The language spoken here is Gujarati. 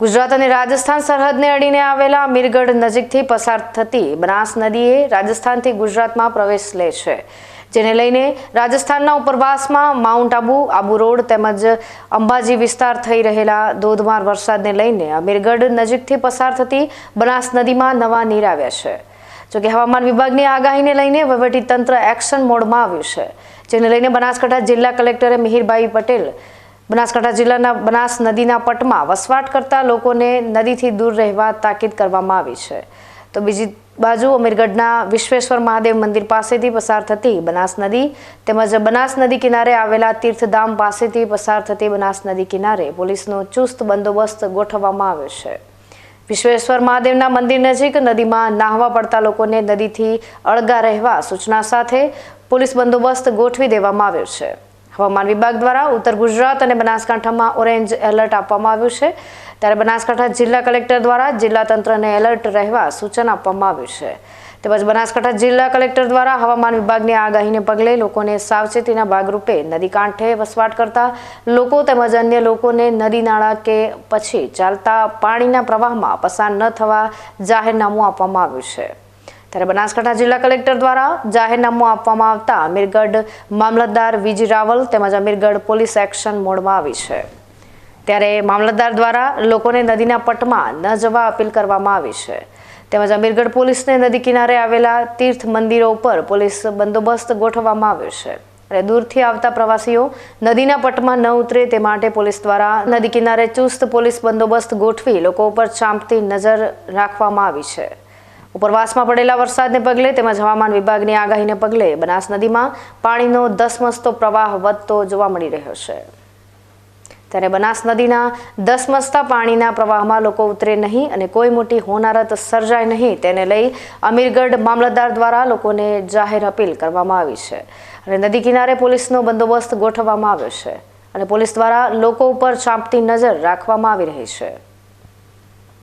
ગુજરાત અને રાજસ્થાન સરહદને અડીને આવેલા મીરગઢ નજીકથી પસાર થતી બનાસ નદીએ રાજસ્થાનથી ગુજરાતમાં પ્રવેશ લે છે. જેને લઈને રાજસ્થાનના ઉપરવાસમાં માઉન્ટ આબુ આબુ રોડ તેમજ અંબાજી વિસ્તાર થઈ રહેલા ધોધમાર વરસાદને લઈને અમીરગઢ નજીકથી પસાર થતી બનાસ નદીમાં નવા નીર આવ્યા છે. જોકે હવામાન વિભાગની આગાહીને લઈને વહીવટીતંત્ર એક્શન મોડમાં આવ્યું છે. જેને લઈને બનાસકાંઠા જિલ્લા કલેક્ટરે મિહિરભાઈ પટેલ બનાસકાંઠા જિલ્લાના બનાસ નદીના પટમાં વસવાટ કરતા લોકોને નદીથી દૂર રહેવા તાકીદ કરવામાં આવી છે. તો બીજી બાજુ અમીરગઢના વિશ્વેશ્વર મહાદેવ મંદિર પાસેથી પસાર થતી બનાસ નદી તેમજ બનાસ નદી કિનારે આવેલા તીર્થધામ પાસેથી પસાર થતી બનાસ નદી કિનારે પોલીસનો ચુસ્ત બંદોબસ્ત ગોઠવવામાં આવ્યો છે. વિશ્વેશ્વર મહાદેવના મંદિર નજીક નદીમાં નાહવા પડતા લોકોને નદીથી અળગા રહેવા સૂચના સાથે પોલીસ બંદોબસ્ત ગોઠવી દેવામાં આવ્યો છે. હવામાન વિભાગ દ્વારા ઉત્તર ગુજરાત અને બનાસકાંઠામાં ઓરેન્જ એલર્ટ આપવામાં આવ્યું છે. ત્યારે બનાસકાંઠા જિલ્લા કલેક્ટર દ્વારા જિલ્લા તંત્રને એલર્ટ રહેવા સૂચન આપવામાં આવ્યું છે. તેમજ બનાસકાંઠા જિલ્લા કલેક્ટર દ્વારા હવામાન વિભાગની આગાહીને પગલે લોકોને સાવચેતીના ભાગરૂપે નદી કાંઠે વસવાટ કરતા લોકો તેમજ અન્ય લોકોને નદી નાળા કે પછી ચાલતા પાણીના પ્રવાહમાં પસાર ન થવા જાહેરનામું આપવામાં આવ્યું છે. ત્યારે બનાસકાંઠા જિલ્લા કલેક્ટર દ્વારા જાહેરનામું આપવામાં આવતા અમીરગઢ મામલતદાર વીજી રાવલ તેમજ અમીરગઢ પોલીસ એક્શન મોડમાં આવી છે. ત્યારે મામલતદાર દ્વારા લોકોને નદીના પટમાં ન જવા અપીલ કરવામાં આવી છે. તેમજ અમીરગઢ પોલીસને નદી કિનારે આવેલા તીર્થ મંદિરો ઉપર પોલીસ બંદોબસ્ત ગોઠવવામાં આવ્યો છે અને દૂરથી આવતા પ્રવાસીઓ નદીના પટમાં ન ઉતરે તે માટે પોલીસ દ્વારા નદી કિનારે ચુસ્ત પોલીસ બંદોબસ્ત ગોઠવી લોકો ઉપર ચાંપતી નજર રાખવામાં આવી છે. ઉપરવાસમાં પડેલા વરસાદને પગલે તેમજ હવામાન વિભાગની આગાહીને પગલે બનાસ નદીમાં પાણીનો ધસમસતો પ્રવાહ વધતો જોવા મળી રહ્યો છે. ત્યારે બનાસ નદીના ધસમસતા પાણીના પ્રવાહમાં લોકો ઉતરે નહીં અને કોઈ મોટી હોનારત સર્જાય નહીં તેને લઈ અમીરગઢ મામલતદાર દ્વારા લોકોને જાહેર અપીલ કરવામાં આવી છે. અને નદી કિનારે પોલીસનો બંદોબસ્ત ગોઠવવામાં આવ્યો છે અને પોલીસ દ્વારા લોકો ઉપર ચાંપતી નજર રાખવામાં આવી રહી છે.